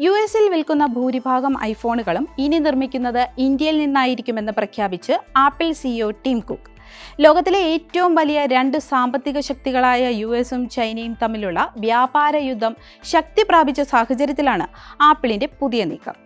U എസിൽ വിൽക്കുന്ന ഭൂരിഭാഗം ഐഫോണുകളും ഇനി നിർമ്മിക്കുന്നത് ഇന്ത്യയിൽ നിന്നായിരിക്കുമെന്ന് പ്രഖ്യാപിച്ച് ആപ്പിൾ സിഇഒ ടീം കുക്ക്. ലോകത്തിലെ ഏറ്റവും വലിയ രണ്ട് സാമ്പത്തിക ശക്തികളായ യു എസും ചൈനയും തമ്മിലുള്ള വ്യാപാര യുദ്ധം ശക്തി പ്രാപിച്ച സാഹചര്യത്തിലാണ് ആപ്പിളിന്റെ പുതിയ നീക്കം.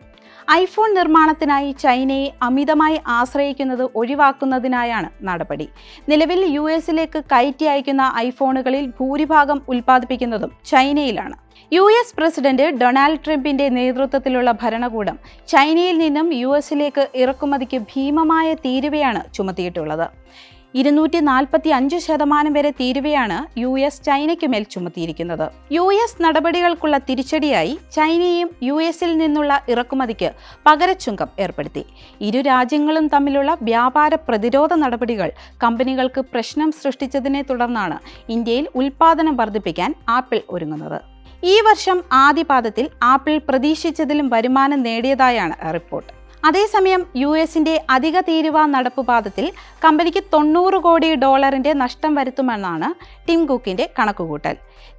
ഐഫോൺ നിർമ്മാണത്തിനായി ചൈനയെ അമിതമായി ആശ്രയിക്കുന്നത് ഒഴിവാക്കുന്നതിനായാണ് നടപടി. നിലവിൽ യു എസിലേക്ക് കയറ്റി അയക്കുന്ന ഐഫോണുകളിൽ ഭൂരിഭാഗം ഉൽപ്പാദിപ്പിക്കുന്നതും ചൈനയിലാണ്. യു എസ് പ്രസിഡന്റ് ഡൊണാൾഡ് ട്രംപിന്റെ നേതൃത്വത്തിലുള്ള ഭരണകൂടം ചൈനയിൽ നിന്നും യു എസിലേക്ക് ഇറക്കുമതിക്ക് ഭീമമായ തീരുവയാണ് ചുമത്തിയിട്ടുള്ളത്. ഇരുന്നൂറ്റി നാൽപ്പത്തി അഞ്ച് ശതമാനം വരെ തീരുവയാണ് യു എസ് ചൈനയ്ക്ക് മേൽ ചുമത്തിയിരിക്കുന്നത്. യു എസ് നടപടികൾക്കുള്ള തിരിച്ചടിയായി ചൈനയും യു എസിൽ നിന്നുള്ള ഇറക്കുമതിക്ക് പകരച്ചുങ്കം ഏർപ്പെടുത്തി. ഇരു രാജ്യങ്ങളും തമ്മിലുള്ള വ്യാപാര പ്രതിരോധ നടപടികൾ കമ്പനികൾക്ക് പ്രശ്നം സൃഷ്ടിച്ചതിനെ തുടർന്നാണ് ഇന്ത്യയിൽ ഉൽപാദനം വർദ്ധിപ്പിക്കാൻ ആപ്പിൾ ഒരുങ്ങുന്നത്. ഈ വർഷം ആദ്യപാദത്തിൽ ആപ്പിൾ പ്രതീക്ഷിച്ചതിലും വരുമാനം നേടിയതായാണ് റിപ്പോർട്ട്. അതേസമയം യു എസിന്റെ അധിക തീരുവ നടപ്പുപാദത്തിൽ കമ്പനിക്ക് തൊണ്ണൂറ് കോടി ഡോളറിന്റെ നഷ്ടം വരുത്തുമെന്നാണ് ടിം കുക്കിന്റെ കണക്കുകൂട്ടൽ.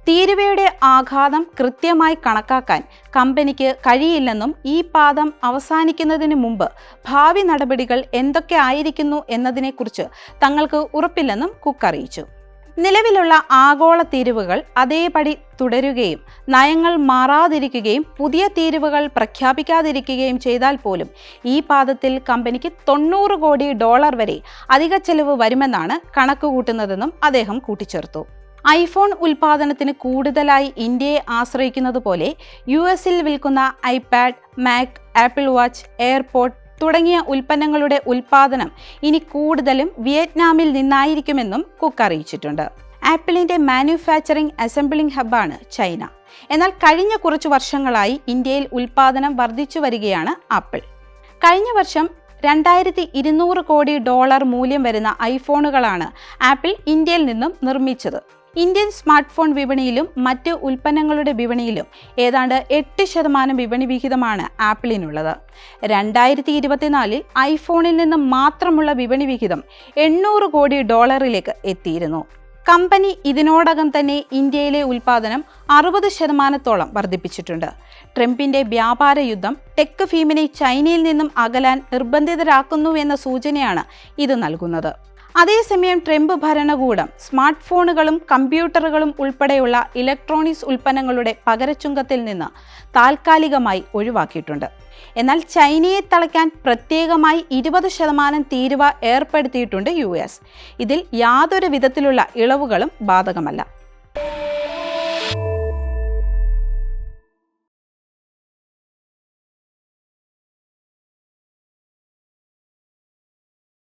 തീരുവയുടെ ആഘാതം കൃത്യമായി കണക്കാക്കാൻ കമ്പനിക്ക് കഴിയില്ലെന്നും ഈ പാദം അവസാനിക്കുന്നതിന് മുമ്പ് ഭാവി നടപടികൾ എന്തൊക്കെ ആയിരിക്കുന്നു എന്നതിനെക്കുറിച്ച് തങ്ങൾക്ക് ഉറപ്പില്ലെന്നും കുക്ക് അറിയിച്ചു. നിലവിലുള്ള ആഗോള തീരുവകൾ അതേപടി തുടരുകയും നയങ്ങൾ മാറാതിരിക്കുകയും പുതിയ തീരുവകൾ പ്രഖ്യാപിക്കാതിരിക്കുകയും ചെയ്താൽ പോലും ഈ പാദത്തിൽ കമ്പനിക്ക് തൊണ്ണൂറ് കോടി ഡോളർ വരെ അധിക ചെലവ് വരുമെന്നാണ് കണക്കുകൂട്ടുന്നതെന്നും അദ്ദേഹം കൂട്ടിച്ചേർത്തു. ഐഫോൺ ഉൽപാദനത്തിന് കൂടുതലായി ഇന്ത്യയെ ആശ്രയിക്കുന്നത് പോലെ യു എസിൽ വിൽക്കുന്ന iPad Mac Apple watch airport തുടങ്ങിയ ഉൽപ്പന്നങ്ങളുടെ ഉൽപാദനം ഇനി കൂടുതലും വിയറ്റ്നാമിൽ നിന്നായിരിക്കുമെന്നും കുക്ക് അറിയിച്ചിട്ടുണ്ട്. ആപ്പിളിന്റെ മാനുഫാക്ചറിംഗ് അസംബ്ലിംഗ് ഹബ്ബാണ് ചൈന. എന്നാൽ കഴിഞ്ഞ കുറച്ചു വർഷങ്ങളായി ഇന്ത്യയിൽ ഉൽപാദനം വർദ്ധിച്ചു വരികയാണ് ആപ്പിൾ. കഴിഞ്ഞ വർഷം രണ്ടായിരത്തി ഇരുന്നൂറ് കോടി ഡോളർ മൂല്യം വരുന്ന ഐഫോണുകളാണ് ആപ്പിൾ ഇന്ത്യയിൽ നിന്നും നിർമ്മിച്ചത്. ഇന്ത്യൻ സ്മാർട്ട് ഫോൺ വിപണിയിലും മറ്റ് ഉൽപ്പന്നങ്ങളുടെ വിപണിയിലും ഏതാണ്ട് എട്ട് ശതമാനം വിപണി വിഹിതമാണ് ആപ്പിളിനുള്ളത്. രണ്ടായിരത്തി ഇരുപത്തിനാലിൽ ഐഫോണിൽ നിന്ന് മാത്രമുള്ള വിപണി വിഹിതം എണ്ണൂറ് കോടി ഡോളറിലേക്ക് എത്തിയിരുന്നു. കമ്പനി ഇതിനോടകം തന്നെ ഇന്ത്യയിലെ ഉൽപാദനം അറുപത് ശതമാനത്തോളം വർദ്ധിപ്പിച്ചിട്ടുണ്ട്. ട്രംപിന്റെ വ്യാപാര യുദ്ധം ടെക് ഫീമിനെ ചൈനയിൽ നിന്നും അകലാൻ നിർബന്ധിതരാക്കുന്നു എന്ന സൂചനയാണ് ഇത് നൽകുന്നത്. അതേസമയം ട്രംപ് ഭരണകൂടം സ്മാർട്ട് ഫോണുകളും കമ്പ്യൂട്ടറുകളും ഉൾപ്പെടെയുള്ള ഇലക്ട്രോണിക്സ് ഉൽപ്പന്നങ്ങളുടെ പകരച്ചുങ്കത്തിൽ നിന്ന് താൽക്കാലികമായി ഒഴിവാക്കിയിട്ടുണ്ട്. എന്നാൽ ചൈനയെ തളയ്ക്കാൻ പ്രത്യേകമായി ഇരുപത് ശതമാനം തീരുവ ഏർപ്പെടുത്തിയിട്ടുണ്ട് യു എസ്. ഇതിൽ യാതൊരു വിധത്തിലുള്ള ഇളവുകളും ബാധകമല്ല.